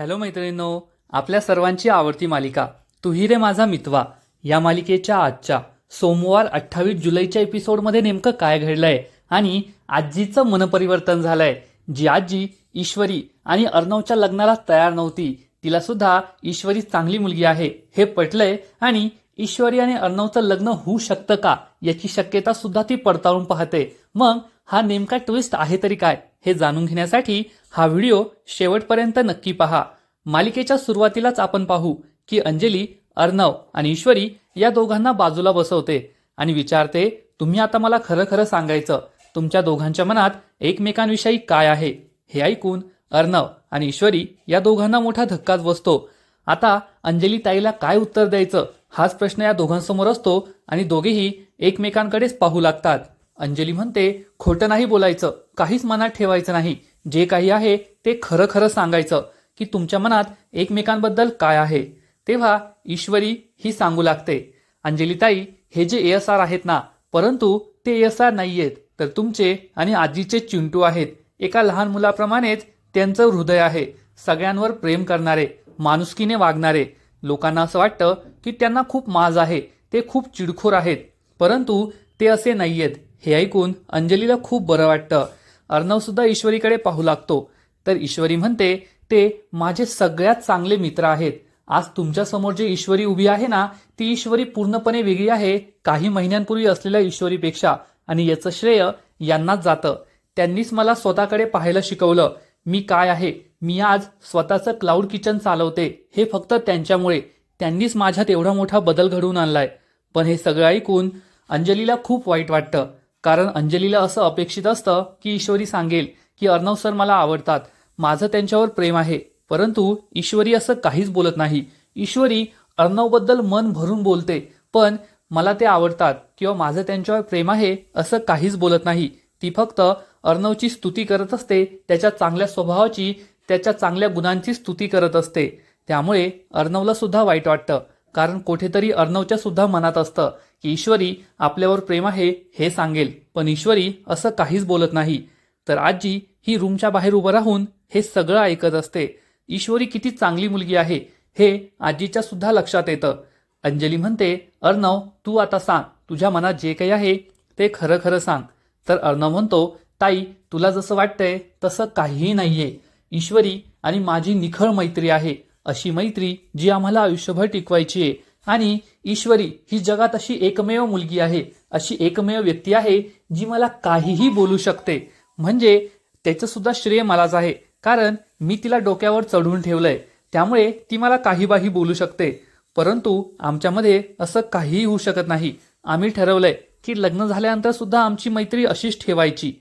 Hello मैत्रिणींनो आपल्या सर्वांची आवडती मालिका तुही रे माझा मितवा. या मालिकेच्या आजच्या सोमवार अठ्ठावीस जुलैच्या एपिसोडमध्ये नेमकं काय घडलंय आणि आजीचं मनपरिवर्तन झालंय. जी आजी ईश्वरी आणि अर्णवच्या लग्नाला तयार नव्हती तिला सुद्धा ईश्वरी चांगली मुलगी आहे हे पटलंय आणि ईश्वरी आणि अर्णवचं लग्न होऊ शकतं का याची शक्यता सुद्धा ती पडताळून पाहते. मग हा नेमका ट्विस्ट आहे तरी काय हे जाणून घेण्यासाठी हा व्हिडिओ शेवटपर्यंत नक्की पहा. मालिकेच्या सुरुवातीलाच आपण पाहू की अंजली अर्णव आणि ईश्वरी या दोघांना बाजूला बसवते आणि विचारते तुम्ही आता मला खरं खरं सांगायचं तुमच्या दोघांच्या मनात एकमेकांविषयी काय आहे? हे ऐकून अर्णव आणि ईश्वरी या दोघांना मोठा धक्काच बसतो. आता अंजली ताईला काय उत्तर द्यायचं हाच प्रश्न या दोघांसमोर असतो आणि दोघेही एकमेकांकडेच पाहू लागतात. अंजली म्हणते खोटं नाही बोलायचं काहीच मनात ठेवायचं नाही. जे काही आहे ते खरं खरं सांगायचं की तुमच्या मनात एकमेकांबद्दल काय आहे? तेव्हा ईश्वरी ही सांगू लागते अंजलीताई हे जे एस आर आहेत ना परंतु ते एस आर नाही आहेत तर तुमचे आणि आजीचे चिंटू आहेत. एका लहान मुलाप्रमाणेच त्यांचं हृदय आहे. सगळ्यांवर प्रेम करणारे माणुसकीने वागणारे. लोकांना असं वाटतं की त्यांना खूप माज आहे ते खूप चिडखोर आहेत. परंतु ते असे नाही आहेत हे ऐकून अंजलीला खूप बरं वाटतं. अर्णवसुद्धा ईश्वरीकडे पाहू लागतो. तर ईश्वरी म्हणते ते माझे सगळ्यात चांगले मित्र आहेत. आज तुमच्यासमोर जे ईश्वरी उभी आहे ना ती ईश्वरी पूर्णपणे वेगळी आहे काही महिन्यांपूर्वी असलेल्या ईश्वरीपेक्षा. आणि याचं श्रेय यांनाच जातं. त्यांनीच मला स्वतःकडे पाहायला शिकवलं. मी काय आहे? मी आज स्वतःचं क्लाउड किचन चालवते. हे फक्त त्यांच्यामुळे. त्यांनीच माझ्यात एवढा मोठा बदल घडवून आणलाय. पण हे सगळं ऐकून अंजलीला खूप वाईट वाटतं. कारण अंजलीला असं अपेक्षित असतं की ईश्वरी सांगेल की अर्णव सर मला आवडतात. माझं त्यांच्यावर प्रेम आहे परंतु ईश्वरी असं काहीच बोलत नाही. ईश्वरी अर्णवबद्दल मन भरून बोलते पण मला ते आवडतात किंवा माझं त्यांच्यावर प्रेम आहे असं काहीच बोलत नाही. ती फक्त अर्णवची स्तुती करत असते त्याच्या चांगल्या स्वभावाची त्याच्या चांगल्या गुणांची स्तुती करत असते. त्यामुळे अर्णवला सुद्धा वाईट वाटतं. कारण कोठेतरी अर्णवच्या सुद्धा मनात असतं की ईश्वरी आपल्यावर प्रेम आहे हे सांगेल. पण ईश्वरी असं काहीच बोलत नाही. तर आजी ही रूमच्या बाहेर उभं राहून हे सगळं ऐकत असते. ईश्वरी किती चांगली मुलगी आहे हे आजीच्या सुद्धा लक्षात येतं. अंजली म्हणते अर्णव तू आता सांग. तुझ्या मनात जे काही आहे ते खरं खरं सांग. तर अर्णव म्हणतो ताई तुला जसं वाटतंय तसं काहीही नाहीये. ईश्वरी आणि माझी निखळ मैत्री आहे. अशी मैत्री जी आम्हाला आयुष्यभर टिकवायची आहे. आणि ईश्वरी ही जगात अशी एकमेव मुलगी आहे अशी एकमेव व्यक्ती आहे जी मला काहीही बोलू शकते. म्हणजे त्याचं सुद्धा श्रेय मलाच आहे. कारण मी तिला डोक्यावर चढून ठेवलंय. त्यामुळे ती मला काही बाही बोलू शकते. परंतु आमच्यामध्ये असं काहीही होऊ शकत नाही. आम्ही ठरवलंय की लग्न झाल्यानंतर सुद्धा आमची मैत्री अशीच ठेवायची.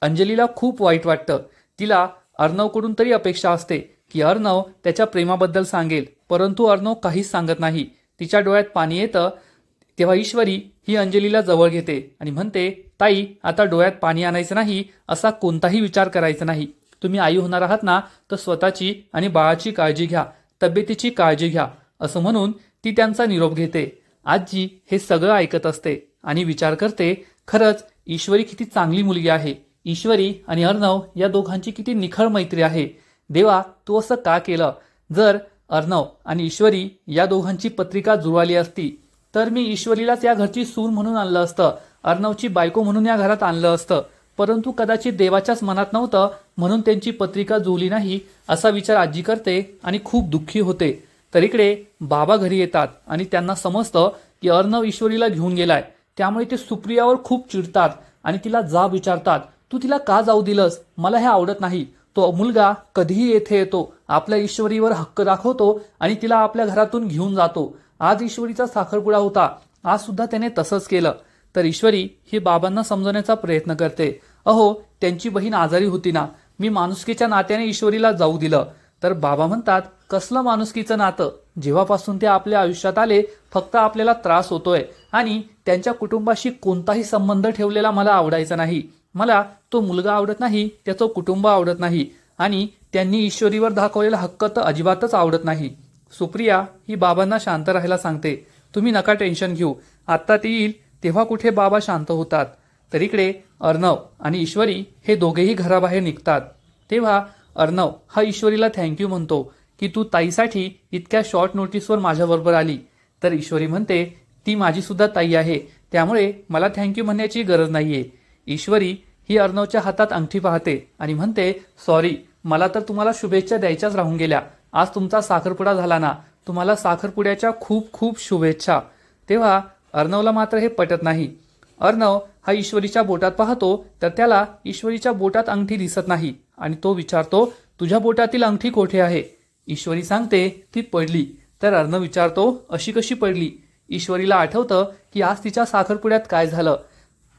अंजलीला खूप वाईट वाटतं. तिला अर्णवकडून तरी अपेक्षा असते. की अर्णव त्याच्या प्रेमाबद्दल सांगेल परंतु अर्णव काहीच सांगत नाही. तिच्या डोळ्यात पाणी येतं तेव्हा ईश्वरी ही अंजलीला जवळ घेते आणि म्हणते ताई आता डोळ्यात पाणी आणायचं नाही असा कोणताही विचार करायचा नाही. तुम्ही आई होणार आहात ना तर स्वतःची आणि बाळाची काळजी घ्या तब्येतीची काळजी घ्या असं म्हणून ती त्यांचा निरोप घेते. आजी हे सगळं ऐकत असते आणि विचार करते खरंच ईश्वरी किती चांगली मुलगी आहे. ईश्वरी आणि अर्णव या दोघांची किती निखळ मैत्री आहे. देवा तू असं का केलं? जर अर्णव आणि ईश्वरी या दोघांची पत्रिका जुळवाली असती तर मी ईश्वरीलाच या घरची सून म्हणून आणलं असतं अर्णवची बायको म्हणून या घरात आणलं असतं. परंतु कदाचित देवाच्याच मनात नव्हतं म्हणून त्यांची पत्रिका जुळली नाही असा विचार आजी करते आणि खूप दुःखी होते. तर इकडे बाबा घरी येतात आणि त्यांना समजतं की अर्णव ईश्वरीला घेऊन गेलाय. त्यामुळे ते सुप्रियावर खूप चिडतात आणि तिला जाब विचारतात तू तिला का जाऊ दिलंस? मला हे आवडत नाही. तो मुलगा कधीही येथे येतो आपल्या ईश्वरीवर हक्क दाखवतो आणि तिला आपल्या घरातून घेऊन जातो. आज ईश्वरीचा साखरपुडा होता. आज सुद्धा त्याने तसंच केलं. तर ईश्वरी ही बाबांना समजवण्याचा प्रयत्न करते. अहो त्यांची बहीण आजारी होती ना. मी माणुसकीच्या नात्याने ईश्वरीला जाऊ दिलं. तर बाबा म्हणतात कसलं माणुसकीचं नातं? जेव्हापासून ते आपल्या आयुष्यात आले फक्त आपल्याला त्रास होतोय. आणि त्यांच्या कुटुंबाशी कोणताही संबंध ठेवलेला मला आवडायचा नाही. मला तो मुलगा आवडत नाही त्याचं कुटुंब आवडत नाही आणि त्यांनी ईश्वरीवर दाखवलेला हक्क तर अजिबातच आवडत नाही. सुप्रिया ही बाबांना शांत राहायला सांगते तुम्ही नका टेन्शन घेऊ. आत्ता ती येईल तेव्हा कुठे बाबा शांत होतात. तर इकडे अर्णव आणि ईश्वरी हे दोघेही घराबाहेर निघतात. तेव्हा अर्णव हा ईश्वरीला थँक्यू म्हणतो की तू ताईसाठी इतक्या शॉर्ट नोटीसवर माझ्याबरोबर आली. तर ईश्वरी म्हणते ती माझीसुद्धा ताई आहे त्यामुळे मला थँक्यू म्हणण्याची गरज नाही आहे ईश्वरी ही अर्णवच्या हातात अंगठी पाहते आणि म्हणते सॉरी मला तर तुम्हाला शुभेच्छा द्यायच्याच राहून गेल्या. आज तुमचा साखरपुडा झाला ना. तुम्हाला साखरपुड्याच्या खूप खूप शुभेच्छा. तेव्हा अर्णवला मात्र हे पटत नाही. अर्णव हा ईश्वरीच्या बोटात पाहतो तर त्याला ईश्वरीच्या बोटात अंगठी दिसत नाही आणि तो विचारतो तुझ्या बोटातील अंगठी कोठे आहे? ईश्वरी सांगते ती पडली. तर अर्णव विचारतो अशी कशी पडली? ईश्वरीला आठवतं की आज तिच्या साखरपुड्यात काय झालं.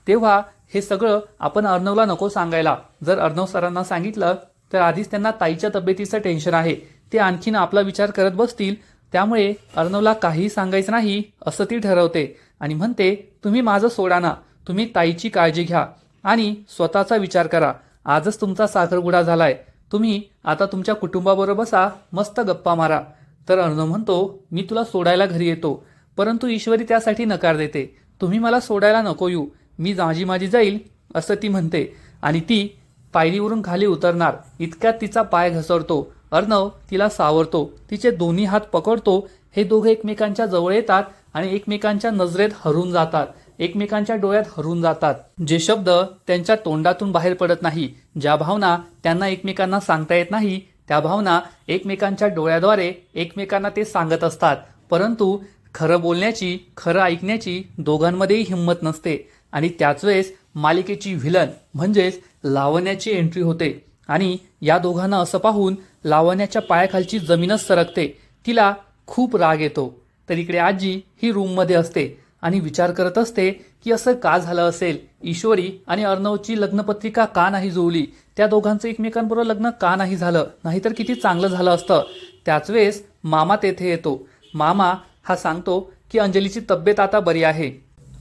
तेव्हा हे सगळं आपण अर्णवला नको सांगायला. जर अर्णव सरांना सांगितलं तर आधीच त्यांना ताईच्या तब्येतीचं टेन्शन आहे. ते आणखीन आपला विचार करत बसतील. त्यामुळे अर्णवला काहीही सांगायचं नाही असं ती ठरवते आणि म्हणते तुम्ही माझं सोडा ना. तुम्ही ताईची काळजी घ्या आणि स्वतःचा विचार करा. आजच तुमचा साखरगुडा झालाय. तुम्ही आता तुमच्या कुटुंबाबरोबर बसा मस्त गप्पा मारा. तर अर्णव म्हणतो मी तुला सोडायला घरी येतो. परंतु ईश्वरी त्यासाठी नकार देते. तुम्ही मला सोडायला नको येऊ. मी माझी माझी जाईल असं ती म्हणते. आणि ती पायरीवरून खाली उतरणार. इतक्यात तिचा पाय घसरतो. अर्णव तिला सावरतो. तिचे दोन्ही हात पकडतो. हे दोघे एकमेकांच्या जवळ येतात आणि एकमेकांच्या नजरेत हरून जातात. एकमेकांच्या डोळ्यात हरून जातात. जे शब्द त्यांच्या तोंडातून बाहेर पडत नाही ज्या भावना त्यांना एकमेकांना सांगता येत नाही त्या भावना एकमेकांच्या डोळ्याद्वारे एकमेकांना ते सांगत असतात. परंतु खरं बोलण्याची खरं ऐकण्याची दोघांमध्येही हिंमत नसते. आणि त्याच वेळेस मालिकेची व्हिलन म्हणजेच लावण्याची एंट्री होते. आणि या दोघांना असं पाहून लावण्याच्या पायाखालची जमीनच सरकते. तिला खूप राग येतो. तर इकडे आजी ही रूममध्ये असते आणि विचार करत असते की असं का झालं असेल? ईश्वरी आणि अर्णवची लग्नपत्रिका का नाही जुळली? त्या दोघांचं एकमेकांबरोबर लग्न का नाही झालं? नाहीतर किती चांगलं झालं असतं? त्याच वेळेस मामा तेथे येतो. मामा हा सांगतो की अंजलीची तब्येत आता बरी आहे.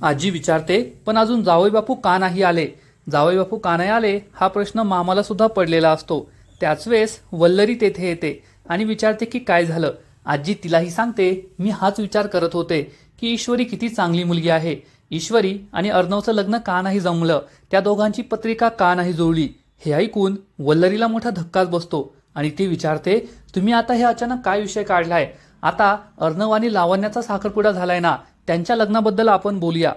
आजी विचारते पण अजून जावई बापू का नाही आले? जावई बापू का नाही आले हा प्रश्न मामाला सुद्धा पडलेला असतो. त्याच वेळेस वल्लरी तेथे येते आणि विचारते की काय झालं? आजी तिलाही सांगते मी हाच विचार करत होते की ईश्वरी किती चांगली मुलगी आहे. ईश्वरी आणि अर्णवचं लग्न का नाही जमलं? त्या दोघांची पत्रिका का नाही जुळली? हे ऐकून वल्लरीला मोठा धक्काच बसतो आणि ती विचारते तुम्ही आता हे अचानक काय विषय काढलाय? आता अर्णव आणि लावण्याचा साखरपुडा झालाय ना. त्यांच्या लग्नाबद्दल आपण बोलूया.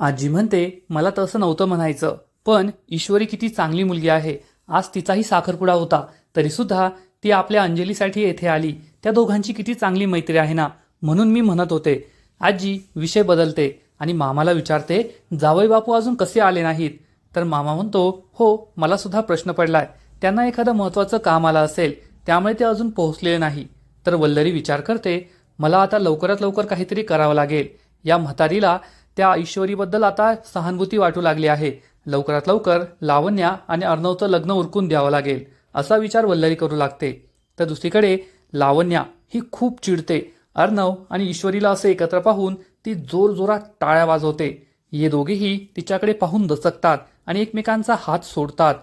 आजी म्हणते मला तसं नव्हतं म्हणायचं पण ईश्वरी किती चांगली मुलगी आहे. आज तिचाही साखरपुडा होता तरीसुद्धा ती आपल्या अंजलीसाठी येथे आली. त्या दोघांची किती चांगली मैत्री आहे ना? म्हणून मी म्हणत होते आजी विषय बदलते आणि मामाला विचारते जावई बापू अजून कसे आले नाहीत? तर मामा म्हणतो हो मला सुद्धा प्रश्न पडलाय. त्यांना एखादं महत्त्वाचं काम आलं असेल त्यामुळे ते अजून पोहोचलेले नाही. तर वल्लरी विचार करते मला आता लवकरात लवकर काहीतरी करावं लागेल. या म्हातारीला त्या ईश्वरीबद्दल आता सहानुभूती वाटू लागली आहे. लवकरात लवकर लावण्या आणि अर्णवचं लग्न उरकून द्यावं लागेल असा विचार वल्लरी करू लागते. तर दुसरीकडे लावण्या ही खूप चिडते. अर्णव आणि ईश्वरीला असं एकत्र पाहून ती जोरजोरात टाळ्या वाजवते. हे दोघेही तिच्याकडे पाहून दचकतात आणि एकमेकांचा हात सोडतात.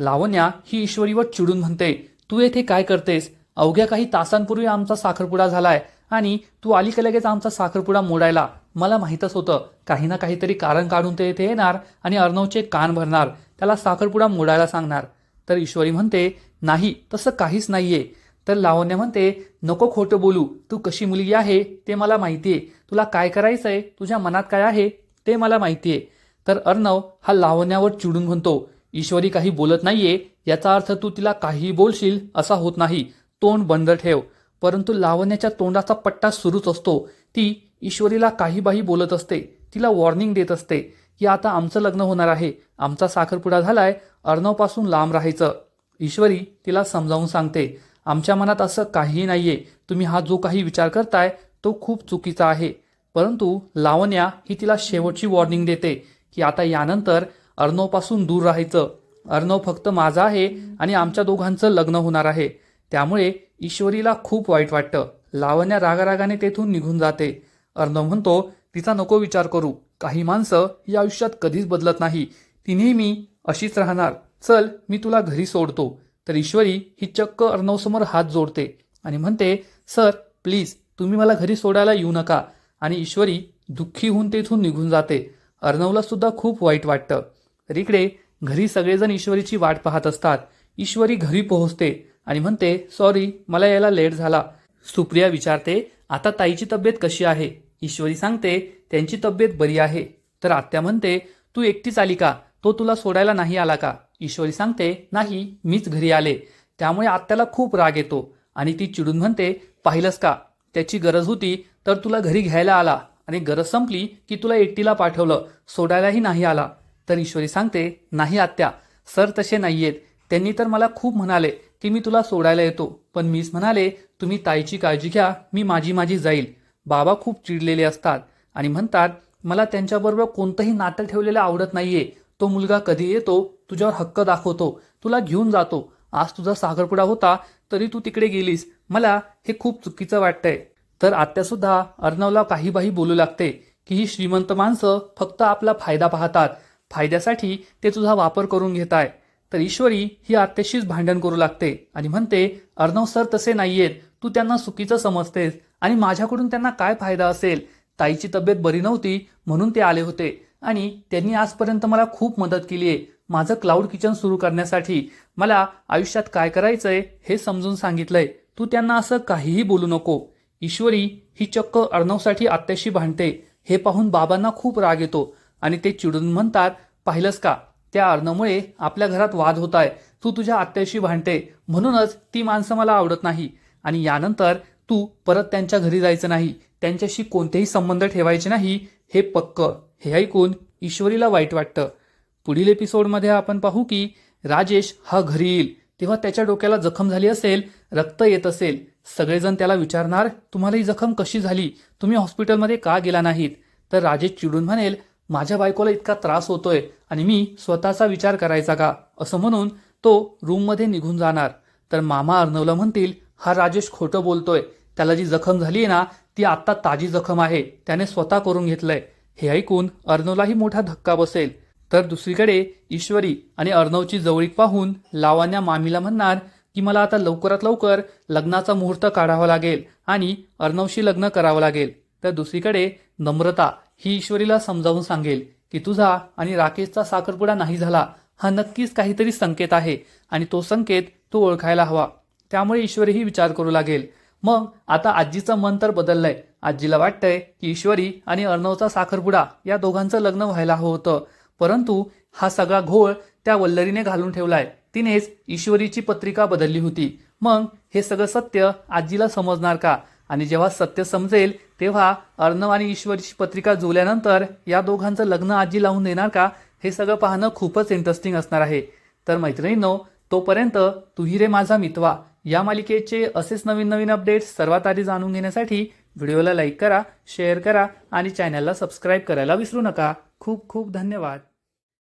लावण्या ही ईश्वरीवर चिडून म्हणते तू येथे काय करतेस? अवघ्या काही तासांपूर्वी आमचा साखरपुडा झालाय. आणि तू आली का लगेच आमचा साखरपुडा मोडायला. मला माहीतच होतं काही ना काहीतरी कारण काढून ते येथे येणार आणि अर्णवचे कान भरणार त्याला साखरपुडा मोडायला सांगणार. तर ईश्वरी म्हणते नाही तसं काहीच नाही आहे तर लावण्य म्हणते नको खोटं बोलू तू कशी मुलगी आहे ते मला माहिती आहे तुला काय करायचं आहे तुझ्या मनात काय आहे ते मला माहिती आहे तर अर्णव हा लावण्यावर चिडून म्हणतो ईश्वरी काही बोलत नाहीये याचा अर्थ तू तिला काहीही बोलशील असा होत नाही. तोंड बंद ठेव. परंतु लावण्याच्या तोंडाचा पट्टा सुरूच असतो. ती ईश्वरीला काही बाही बोलत असते. तिला वॉर्निंग देत असते. की आता आमचं लग्न होणार आहे. आमचा साखरपुडा झालाय. अर्णवपासून लांब राहायचं. ईश्वरी तिला समजावून सांगते. आमच्या मनात असं काहीही नाहीये. तुम्ही हा जो काही विचार करताय तो खूप चुकीचा आहे. परंतु लावण्या ही तिला शेवटची वॉर्निंग देते की आता यानंतर अर्णवपासून दूर राहायचं. अर्णव फक्त माझा आहे आणि आमच्या दोघांचं लग्न होणार आहे. त्यामुळे ईश्वरीला खूप वाईट वाटतं. लावण्या रागारागाने तेथून निघून जाते. अर्णव म्हणतो तिचा नको विचार करू. काही माणसं या आयुष्यात कधीच बदलत नाही. ती नेहमी अशीच राहणार. चल मी तुला घरी सोडतो. तर ईश्वरी ही चक्क अर्णवसमोर हात जोडते आणि म्हणते सर प्लीज तुम्ही मला घरी सोडायला येऊ नका. आणि ईश्वरी दुःखी होऊन तेथून निघून जाते. अर्णवला सुद्धा खूप वाईट वाटतं. तर इकडे घरी सगळेजण ईश्वरीची वाट पाहत असतात. ईश्वरी घरी पोहोचते. आणि म्हणते सॉरी मला यायला लेट झाला. सुप्रिया विचारते आता ताईची तब्येत कशी आहे? ईश्वरी सांगते त्यांची तब्येत बरी आहे. तर आत्या म्हणते तू एकटीच आली का? तो तुला सोडायला नाही आला का? ईश्वरी सांगते नाही मीच घरी आले. त्यामुळे आत्याला खूप राग येतो आणि ती चिडून म्हणते पाहिलंस का? त्याची गरज होती तर तुला घरी घ्यायला आला आणि गरज संपली की तुला एकटीला पाठवलं सोडायलाही नाही आला. तर ईश्वरी सांगते नाही आत्या सर तसे नाहीयेत. त्यांनी तर मला खूप म्हणाले की मी तुला सोडायला येतो. पण मीच म्हणाले तुम्ही ताईची काळजी घ्या मी माझी माझी जाईल. बाबा खूप चिडलेले असतात आणि म्हणतात मला त्यांच्याबरोबर कोणतंही नातं ठेवलेलं आवडत नाहीये. तो मुलगा कधी येतो तुझ्यावर हक्क दाखवतो तुला घेऊन जातो. आज तुझा साखरपुडा होता तरी तू तिकडे गेलीस. मला हे खूप चुकीचं वाटतंय. तर आत्यासुद्धा अर्णवला काही बाही बोलू लागते की ही श्रीमंत माणसं फक्त आपला फायदा पाहतात. फायद्यासाठी ते तुझा वापर करून घेत आहे तर ईश्वरी ही आत्याशीच भांडण करू लागते आणि म्हणते अर्णव सर तसे नाहीयेत. तू त्यांना चुकीचं समजतेस आणि माझ्याकडून त्यांना काय फायदा असेल? ताईची तब्येत बरी नव्हती म्हणून ते आले होते आणि त्यांनी आजपर्यंत मला खूप मदत केली आहे. माझं क्लाउड किचन सुरू करण्यासाठी मला आयुष्यात काय करायचंय हे समजून सांगितलंय. तू त्यांना असं काहीही बोलू नको. ईश्वरी ही चक्क अर्णवसाठी आत्याशी भांडते. हे पाहून बाबांना खूप राग येतो आणि ते चिडून म्हणतात पाहिलंस का? त्या अर्णमुळे आपल्या घरात वाद होत आहे. तू तुझ्या आत्याशी भांडते. म्हणूनच ती माणसं मला आवडत नाही. आणि यानंतर तू परत त्यांच्या घरी जायचं नाही. त्यांच्याशी कोणतेही संबंध ठेवायचे नाही. हे पक्क. हे ऐकून ईश्वरीला वाईट वाटतं. पुढील एपिसोडमध्ये आपण पाहू की राजेश हा घरी येईल. तेव्हा त्याच्या डोक्याला जखम झाली असेल रक्त येत असेल. सगळेजण त्याला विचारणार तुम्हाला ही जखम कशी झाली? तुम्ही हॉस्पिटलमध्ये का गेला नाहीत? तर राजेश चिडून म्हणेल माझ्या बायकोला इतका त्रास होतोय. आणि मी स्वतःचा विचार करायचा का? असं म्हणून तो रूममध्ये निघून जाणार. तर मामा अर्णवला म्हणतील हा राजेश खोटं बोलतोय. त्याला जी जखम झाली आहे ना ती आत्ता ताजी जखम आहे. त्याने स्वतः करून घेतलंय. हे ऐकून अर्णवलाही मोठा धक्का बसेल. तर दुसरीकडे ईश्वरी आणि अर्णवची जवळीक पाहून लावान्या मामीला म्हणणार की मला आता लवकरात लवकर लग्नाचा मुहूर्त काढावा लागेल आणि अर्णवशी लग्न करावं लागेल. तर दुसरीकडे नम्रता ही ईश्वरीला समजावून सांगेल की तुझा आणि राकेशचा साखरपुडा नाही झाला हा नक्कीच काहीतरी संकेत आहे आणि तो संकेत तू ओळखायला हवा. त्यामुळे ईश्वरीही विचार करू लागेल. मग आता आजीचं मन तर बदललंय. आजीला वाटतंय की ईश्वरी आणि अर्णवचा साखरपुडा या दोघांचं लग्न व्हायला हवं होतं. परंतु हा सगळा घोळ त्या वल्लरीने घालून ठेवलाय. तिनेच ईश्वरीची पत्रिका बदलली होती. मग हे सगळं सत्य आजीला समजणार का? आणि जेव्हा सत्य समजेल तेव्हा अर्णव आणि ईश्वरची पत्रिका जुळल्यानंतर या दोघांचं लग्न आजी लावून देणार का हे सगळं पाहणं खूपच इंटरेस्टिंग असणार आहे. तर मैत्रिणींनो तोपर्यंत तुही रे माझा मितवा. या मालिकेचे असेच नवीन नवीन अपडेट्स सर्वात आधी जाणून घेण्यासाठी व्हिडिओला लाईक करा शेअर करा आणि चॅनलला सबस्क्राईब करायला विसरू नका. खूप खूप धन्यवाद.